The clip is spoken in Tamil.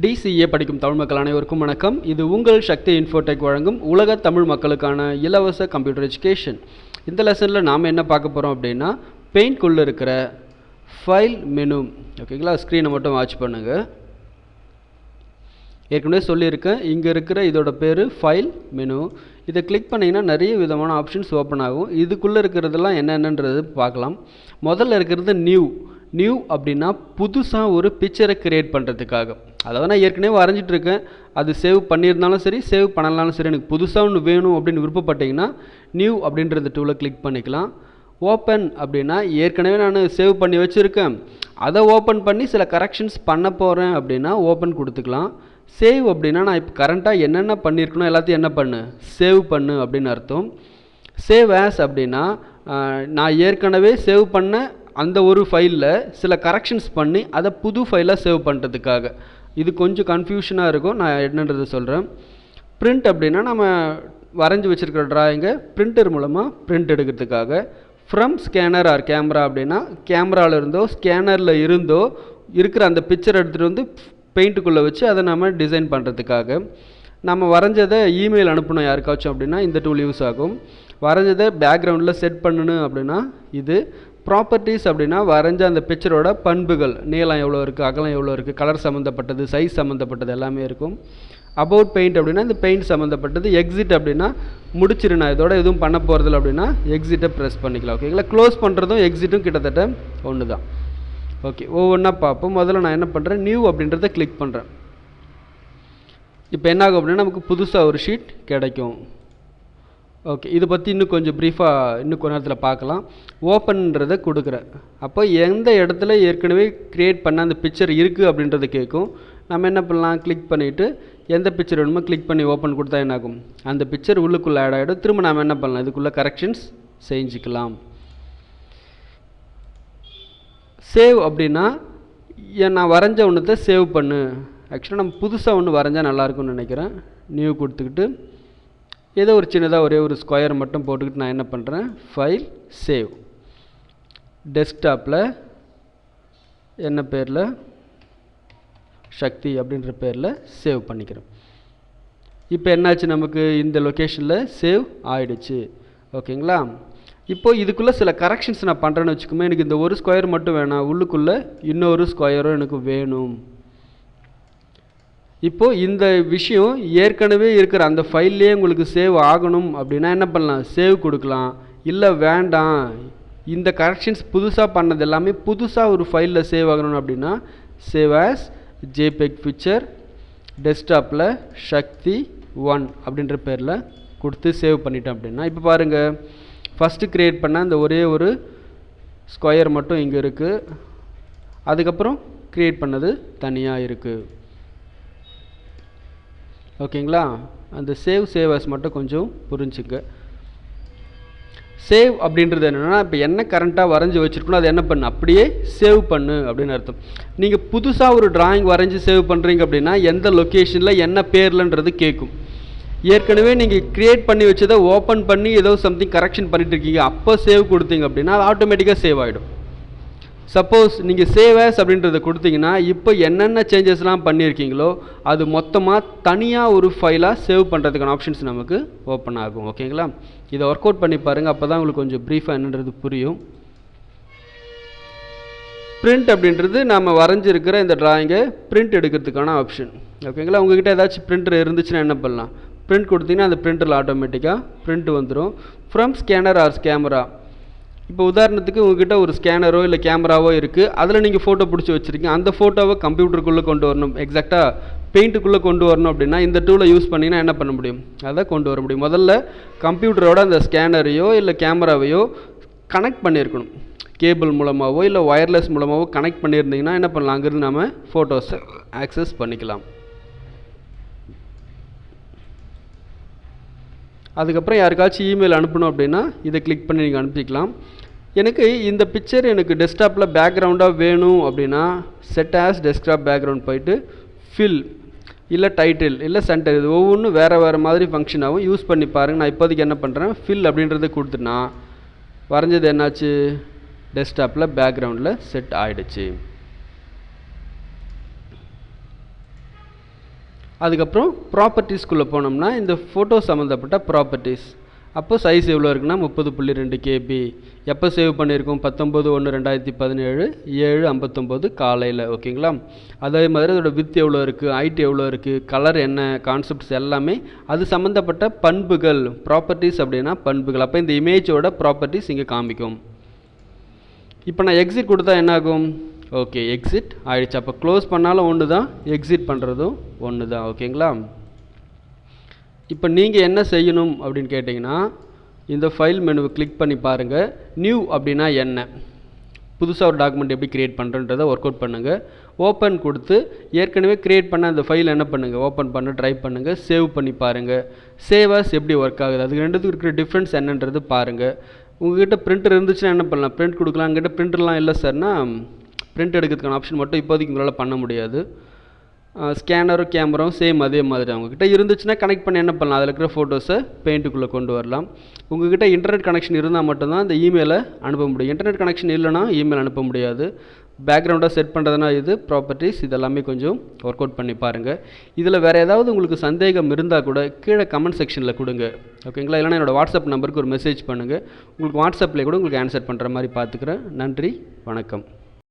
டிசிஏ படிக்கும் தமிழ் மக்கள் அனைவருக்கும் வணக்கம். இது உங்கள் சக்தி இன்ஃபோடெக் வழங்கும் உலக தமிழ் மக்களுக்கான இலவச கம்ப்யூட்டர் எஜுகேஷன் இந்த லெசனில் நாம் என்ன பார்க்க போகிறோம் அப்படின்னா பெயிண்ட்குள்ளே இருக்கிற ஃபைல் மெனு ஓகேங்களா ஸ்க்ரீனை மட்டும் வாட்ச் பண்ணுங்கள் ஏற்கனவே சொல்லியிருக்கேன். இங்கே இருக்கிற இதோட பேர் ஃபைல் மெனு இதை கிளிக் பண்ணிங்கன்னா நிறைய விதமான ஆப்ஷன்ஸ் ஓப்பன் ஆகும். இதுக்குள்ளே இருக்கிறதெல்லாம் என்னென்னன்றது பார்க்கலாம். முதல்ல இருக்கிறது நியூ நியூ அப்படின்னா புதுசாக ஒரு பிக்சரை க்ரியேட் பண்ணுறதுக்காக அதாவது நான் ஏற்கனவே வரைஞ்சிட்டு இருக்கேன். அது சேவ் பண்ணியிருந்தாலும் சரி சேவ் பண்ணலாலும் சரி எனக்கு புதுசாக ஒன்று வேணும் அப்படின்னு விருப்பப்பட்டீங்கன்னா நியூ அப்படின்ற டூலை கிளிக் பண்ணிக்கலாம். ஓப்பன் அப்படின்னா ஏற்கனவே நான் சேவ் பண்ணி வச்சுருக்கேன். அதை ஓப்பன் பண்ணி சில கரெக்ஷன்ஸ் பண்ண போகிறேன் அப்படின்னா ஓப்பன் கொடுத்துக்கலாம். சேவ் அப்படின்னா நான் இப்போ கரண்ட்டாக என்னென்ன பண்ணியிருக்கணும் எல்லாத்தையும் என்ன பண்ணு? சேவ் பண்ணு அப்படின்னு அர்த்தம். சேவ் ஆஸ் அப்படின்னா நான் ஏற்கனவே சேவ் பண்ண அந்த ஒரு ஃபைலில் சில கரெக்ஷன்ஸ் பண்ணி அதை புது ஃபைலாக சேவ் பண்ணுறதுக்காக இது கொஞ்சம் கன்ஃபியூஷனாக இருக்கும். நான் என்னன்றதை சொல்கிறேன் பிரிண்ட் அப்படின்னா நம்ம வரைஞ்சி வச்சுருக்கிற ட்ராயிங்கை பிரிண்டர் மூலமாக பிரிண்ட் எடுக்கிறதுக்காக. ஃப்ரம் ஸ்கேனர் ஆர் கேமரா அப்படின்னா கேமராவில் இருந்தோ ஸ்கேனரில் இருந்தோ இருக்கிற அந்த பிக்சர் எடுத்துகிட்டு வந்து பெயிண்ட்டுக்குள்ளே வச்சு அதை நம்ம டிசைன் பண்ணுறதுக்காக நம்ம வரைஞ்சதை இமெயில் அனுப்பணும் யாருக்காச்சும் அப்படின்னா இந்த டூல் யூஸ் ஆகும். வரைஞ்சதை பேக்ரவுண்டில் செட் பண்ணணும் அப்படின்னா இது ப்ராப்பர்ட்டிஸ் அப்படின்னா வரைஞ்ச அந்த பிக்சரோட பண்புகள் நீளம் எவ்வளோ இருக்குது அகலம் எவ்வளோ இருக்குது கலர் சம்மந்தப்பட்டது சைஸ் சம்மந்தப்பட்டது எல்லாமே இருக்கும். அபவுட் பெயிண்ட் அப்படின்னா இந்த பெயிண்ட் சம்மந்தப்பட்டது எக்ஸிட் அப்படின்னா முடிச்சிரு நான் இதோட எதுவும் பண்ண போகிறதில்ல அப்படின்னா எக்ஸிட்டை ப்ரெஸ் பண்ணிக்கலாம் ஓகேங்களா க்ளோஸ் பண்ணுறதும் எக்ஸிட்டும் கிட்டத்தட்ட ஒன்று தான் ஓகே ஒவ்வொன்றா பார்ப்போம். முதல்ல நான் என்ன பண்ணுறேன் நியூ அப்படின்றத கிளிக் பண்ணுறேன் இப்போ என்னாகும் அப்படின்னா நமக்கு புதுசாக ஒரு ஷீட் கிடைக்கும். ஓகே இதை பற்றி இன்னும் கொஞ்சம் ப்ரீஃபாக இன்னும் கொஞ்ச நேரத்தில் பார்க்கலாம். ஓப்பன்றதை கொடுக்குறேன் அப்போ எந்த இடத்துல ஏற்கனவே க்ரியேட் பண்ண அந்த பிக்சர் இருக்குது அப்படின்றத கேட்கும் நம்ம என்ன பண்ணலாம்? கிளிக் பண்ணிவிட்டு எந்த பிக்சர் வேணுமோ கிளிக் பண்ணி ஓப்பன் கொடுத்தா என்ன ஆகும் அந்த பிக்சர் உள்ளுக்குள்ளே ஆட் ஆகிடும் திரும்ப நாம் என்ன பண்ணலாம்? இதுக்குள்ளே கரெக்ஷன்ஸ் செஞ்சுக்கலாம். சேவ் அப்படின்னா நான் வரைஞ்ச ஒன்றத்தை சேவ் பண்ணு. ஆக்சுவலாக நம்ம புதுசாக ஒன்று வரைஞ்சால் நல்லாயிருக்கும்னு நினைக்கிறேன். நியூ கொடுத்துக்கிட்டு ஏதோ ஒரு சின்னதாக ஒரே ஒரு ஸ்கொயர் மட்டும் போட்டுக்கிட்டு நான் என்ன பண்ணுறேன் ஃபைல் சேவ் டெஸ்க்டாப்பில் என்ன பேரில்? சக்தி அப்படின்ற பேரில் சேவ் பண்ணிக்கிறேன் இப்போ என்னாச்சு நமக்கு? இந்த லொக்கேஷனில் சேவ் ஆயிடுச்சு. ஓகேங்களா? இப்போ இதுக்குள்ளே சில கரெக்ஷன்ஸ் நான் பண்ணுறேன்னு வச்சுக்கோமே எனக்கு இந்த ஒரு ஸ்கொயர் மட்டும் வேணாம். உள்ளுக்குள்ளே இன்னொரு ஸ்கொயரும் எனக்கு வேணும். இப்போது இந்த விஷயம் ஏற்கனவே இருக்கிற அந்த ஃபைல்லே உங்களுக்கு சேவ் ஆகணும் அப்படின்னா என்ன பண்ணலாம்? சேவ் கொடுக்கலாம். இல்லை வேண்டாம். இந்த கரெக்ஷன்ஸ் புதுசாக பண்ணது எல்லாமே புதுசாக ஒரு ஃபைலில் சேவ் ஆகணும் அப்படின்னா சேவ் ஆஸ் ஜேபெக் பிக்சர் டெஸ்க்டாப்பில் சக்தி ஒன் அப்படின்ற பேரில் கொடுத்து சேவ் பண்ணிட்டேன் அப்படின்னா இப்போ பாருங்கள் ஃபஸ்ட்டு க்ரியேட் பண்ண அந்த ஒரே ஒரு ஸ்கொயர் மட்டும் இங்கே இருக்குது அதுக்கப்புறம் க்ரியேட் பண்ணது தனியாக இருக்குது ஓகேங்களா? அந்த சேவ் சேவர்ஸ் மட்டும் கொஞ்சம் புரிஞ்சுங்க. சேவ் அப்படின்றது என்னென்னா இப்போ என்ன கரண்ட்டாக வரைஞ்சி வச்சுருக்கணும் அதை என்ன பண்ணு? அப்படியே சேவ் பண்ணு அப்படின்னு அர்த்தம். நீங்கள் புதுசாக ஒரு டிராயிங் வரைஞ்சி சேவ் பண்ணுறீங்க அப்படின்னா எந்த லொக்கேஷனில் என்ன பேர்லன்றது கேட்கும் ஏற்கனவே நீங்கள் க்ரியேட் பண்ணி வச்சதை ஓப்பன் பண்ணி ஏதோ சம்திங் கரெக்ஷன் பண்ணிட்டு இருக்கீங்க. அப்போ சேவ் கொடுத்தீங்க அப்படின்னா அது ஆட்டோமேட்டிக்காக சேவ் ஆகிடும் சப்போஸ் நீங்கள் சேவர்ஸ் அப்படின்றத கொடுத்தீங்கன்னா இப்போ என்னென்ன சேஞ்சஸ்லாம் பண்ணியிருக்கீங்களோ அது மொத்தமாக தனியாக ஒரு ஃபைலாக சேவ் பண்ணுறதுக்கான ஆப்ஷன்ஸ் நமக்கு ஓப்பன் ஆகும். ஓகேங்களா இதை ஒர்க் அவுட் பண்ணி பாருங்கள் அப்போ தான் உங்களுக்கு கொஞ்சம் ப்ரீஃபாக என்னன்றது புரியும். பிரிண்ட் அப்படின்றது நம்ம வரைஞ்சிருக்கிற இந்த ட்ராயிங்கை பிரிண்ட் எடுக்கிறதுக்கான ஆப்ஷன் ஓகேங்களா உங்ககிட்ட ஏதாச்சும் பிரிண்டர் இருந்துச்சுன்னா என்ன பண்ணலாம்? பிரிண்ட் கொடுத்தீங்கன்னா அந்த பிரிண்டரில் ஆட்டோமேட்டிக்காக பிரிண்ட் வந்துடும் ஃப்ரம் ஸ்கேனர் ஆர் கேமரா இப்போ உதாரணத்துக்கு உங்ககிட்ட ஒரு ஸ்கேனரோ இல்லை கேமராவோ இருக்குது அதில் நீங்கள் ஃபோட்டோ பிடிச்சி வச்சுருக்கீங்க. அந்த ஃபோட்டோவை கம்ப்யூட்டருக்குள்ளே கொண்டு வரணும். எக்ஸாக்டாக பெயிண்ட்டுக்குள்ளே கொண்டு வரணும் அப்படின்னா இந்த டூலை யூஸ் பண்ணிங்கன்னா என்ன பண்ண முடியும்? அதை கொண்டு வர முடியும். முதல்ல கம்ப்யூட்டரோட அந்த ஸ்கேனரையோ இல்லை கேமராவையோ கனெக்ட் பண்ணியிருக்கணும். கேபிள் மூலமாகவோ இல்லை ஒயர்லெஸ் மூலமாகவோ கனெக்ட் பண்ணியிருந்தீங்கன்னா என்ன பண்ணலாம்? அங்கேருந்து நம்ம ஃபோட்டோஸை ஆக்சஸ் பண்ணிக்கலாம். அதுக்கப்புறம் யாருக்காச்சும் இமெயில் அனுப்பணும் அப்படின்னா இதை கிளிக் பண்ணி நீங்கள் அனுப்பிக்கலாம். எனக்கு இந்த பிக்சர் எனக்கு டெஸ்க்டாப்பில் பேக்ரவுண்டாக வேணும் அப்படின்னா செட் ஆஸ் டெஸ்க்டாப் பேக்ரவுண்ட் போயிட்டு ஃபில் இல்லை டைட்டில் இல்லை சென்டர் இது ஒவ்வொன்றும் வேறு வேறு மாதிரி ஃபங்க்ஷன் ஆகும் யூஸ் பண்ணி பாருங்கள் நான் இப்போதைக்கு என்ன பண்ணுறேன் ஃபில் அப்படின்றத கொடுத்துனா வரைஞ்சது என்னாச்சு? டெஸ்க்டாப்பில் பேக்ரவுண்டில் செட் ஆகிடுச்சு அதுக்கப்புறம் ப்ராப்பர்ட்டிஸ்குள்ளே போனோம்னா இந்த ஃபோட்டோ சம்மந்தப்பட்ட ப்ராப்பர்ட்டிஸ் அப்போ சைஸ் எவ்வளோ இருக்குன்னா முப்பது புள்ளி ரெண்டு கேபி எப்போ சேவ் பண்ணியிருக்கோம்? பத்தொம்பது ஒன்று ரெண்டாயிரத்தி பதினேழு ஏழு ஐம்பத்தொம்போது காலையில். ஓகேங்களா? அதே மாதிரி அதோட வித் எவ்வளோ இருக்குது ஹைட் எவ்வளோ இருக்குது கலர் என்ன? கான்செப்ட்ஸ் எல்லாமே. அது சம்மந்தப்பட்ட பண்புகள் ப்ராப்பர்ட்டிஸ் அப்படின்னா பண்புகள். அப்போ இந்த இமேஜோட ப்ராப்பர்ட்டிஸ் இங்கே காமிக்கும். இப்போ நான் எக்ஸிட் கொடுத்தா என்னாகும்? ஓகே எக்ஸிட் ஆயிடுச்சு. அப்போ க்ளோஸ் பண்ணாலும் ஒன்று தான் எக்ஸிட் பண்ணுறதும் ஒன்று தான் ஓகேங்களா இப்போ நீங்கள் என்ன செய்யணும் அப்படின்னு கேட்டிங்கன்னா இந்த ஃபைல் மெனுவை கிளிக் பண்ணி பாருங்கள் நியூ அப்படின்னா என்ன? புதுசாக ஒரு டாக்குமெண்ட் எப்படி க்ரியேட் பண்ணுறன்றதை ஒர்க் அவுட் பண்ணுங்கள் ஓப்பன் கொடுத்து ஏற்கனவே க்ரியேட் பண்ண அந்த ஃபைல் என்ன பண்ணுங்கள் ஓப்பன் பண்ண ட்ரை பண்ணுங்கள் சேவ் பண்ணி பாருங்கள் சேவர்ஸ் எப்படி ஒர்க் ஆகுது? அதுக்கு ரெண்டுத்துக்கு இருக்கிற டிஃப்ரென்ஸ் என்னன்றது பாருங்கள் உங்ககிட்ட பிரிண்டர் இருந்துச்சுன்னா என்ன பண்ணலாம்? பிரிண்ட் கொடுக்கலாம். எங்கிட்ட பிரிண்டர்லாம் இல்லை சார்னா பிரிண்ட் எடுக்கிறதுக்கான ஆப்ஷன் மட்டும் இப்போதைக்கு உங்களால் பண்ண முடியாது. ஸ்கேனரும் கேமராவும் சேம் அதே மாதிரி அவங்கக்கிட்ட இருந்துச்சுன்னா கனெக்ட் பண்ணி என்ன பண்ணலாம்? அதில் இருக்கிற ஃபோட்டோஸை பெயிண்ட்டுக்குள்ளே கொண்டு வரலாம். உங்ககிட்ட இன்டர்நெட் கனெக்ஷன் இருந்தால் மட்டும்தான் இந்த இமெயிலை அனுப்ப முடியும். இன்டர்நெட் கனெக்ஷன் இல்லைனா இமெயில் அனுப்ப முடியாது. பேக்ரவுண்டாக செட் பண்ணுறதுனா இது ப்ராப்பர்ட்டிஸ் இதெல்லாமே கொஞ்சம் ஒர்க் அவுட் பண்ணி பாருங்கள் இதில் வேறு ஏதாவது உங்களுக்கு சந்தேகம் இருந்தால் கூட கீழே கமெண்ட் செக்ஷனில் கொடுங்க. ஓகேங்களா இல்லைனா என்னோடய வாட்ஸ்அப் நம்பருக்கு ஒரு மெசேஜ் பண்ணுங்கள் உங்களுக்கு வாட்ஸ்அப்பில் கூட உங்களுக்கு ஆன்சர் பண்ணுற மாதிரி பார்த்துக்கிறேன் நன்றி வணக்கம்.